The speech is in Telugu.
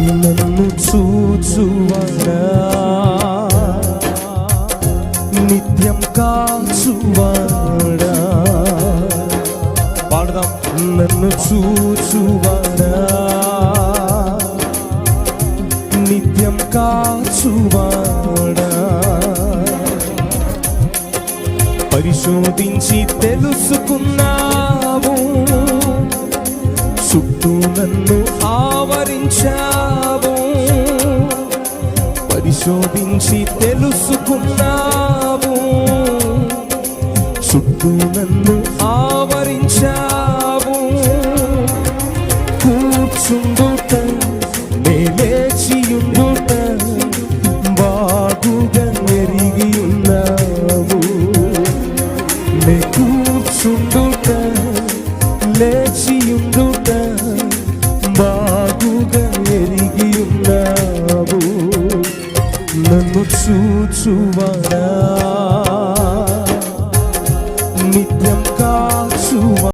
నన్ను చూచువాడా? నిత్యం కాచువాడా? పాడదాం. నన్ను చూచువాడా? నిత్యం కాచువాడా? పరిశోధించి తెలుసుకున్నా నీతో నన్ను ఆవరించావు. పరిశోధించి తెలుసుకున్నావు. చుట్టూ నన్ను ఆవరించావు. కూర్చుండుట లేచియుండుట బాగుగా ఎరిగి ఉన్నావు. చూచువరా నిత్యం కాచువ